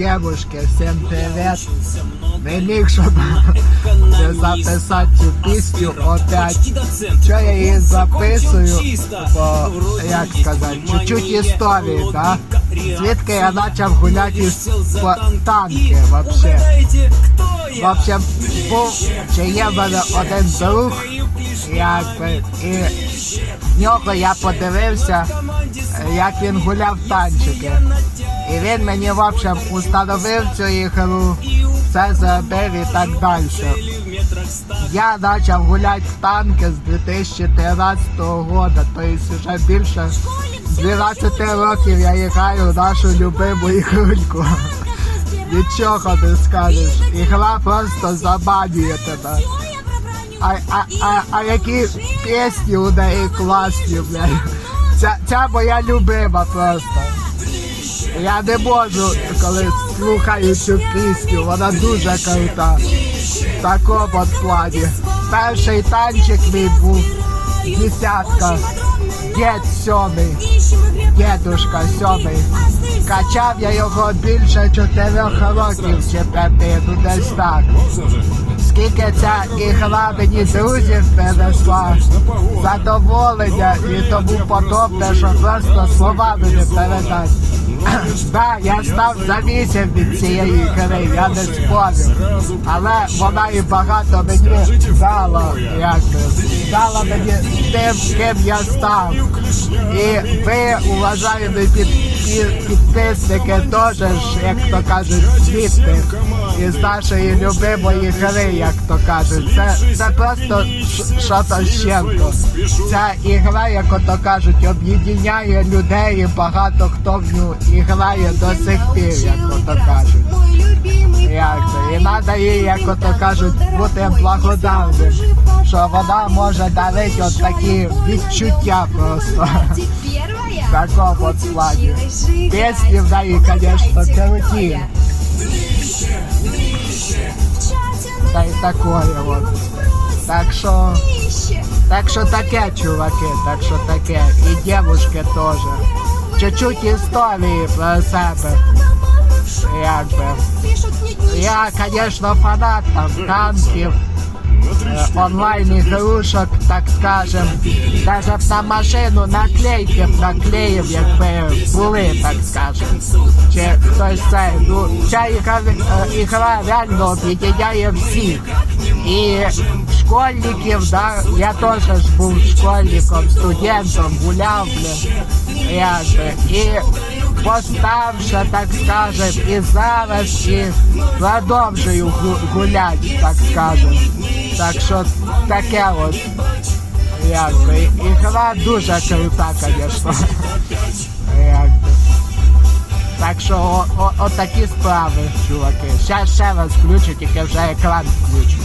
девушки, всем привет. Міг, щоб записати цю пісню опять. Що я її записую, бо, як сказати, чуть-чуть історії, да? Звідки я почав гуляти по танки, вообще. В общем, чи є один друг, якби, і в нього я подивився, як він гуляв танчики. І він мені, в общем, установив цю ігру, все зробив і так далі. Я почав гуляти в танки з 2013 року, тобто вже більше 12 років я граю в нашу любиму ігрульку. Нічого не скажеш. Ігра просто заманює тебе. А, а, а, а які пісні у неї класні, блядь. Ця, ця моя любима просто. Я не можу, коли слухаю цю пісню, вона дуже крута. В такому от плані. Перший танчик мій був десятка. Дід сьомий, дедушка сьомий. Качав я його більше чотирьох років чи п'яти, ну десь так. Скільки ця ігра мені друзів принесла, задоволення і тому подобне, що просто словами не передати. Да, я став завісив від цієї ігри, я не спорю. Але вона і багато мені дала, якби, дала мені тим, ким я став. І ви, уважаємі під, під, підписники, теж, як то кажуть, звідти із нашої любимої гри, як то кажуть. Це, це просто ш- що-то з. Ця ігра, як то кажуть, об'єднає людей і багато хто в ню і грає до сих пір, як то кажуть. Як це? І треба їй, як то кажуть, бути благодарним, що вона може дарити от такі відчуття просто. В такому от плані. Пісні в неї, звісно, круті. Та й такое от. Так що, так що таке, чуваки, так що таке. І дівушки теж. Чуть-чуть історії про себе. Якби. Я, звісно, фанат там танків, онлайн ігрушок, так скажем. Даже на машину наклейки наклеїв, якби були, так скажем. Чи хтось це. Ну, ця ігра, е, ігра реально об'єднає всіх. І школьників, да, я теж був школьником, студентом, гуляв, блин, якби. І поставши, так скажем, і зараз, і продовжую гу- гуляти, так скажем. Так що таке от, якби, ігра дуже крута, звісно. Так що отакі справи, чуваки. Ще ще раз включу, тільки вже екран включу.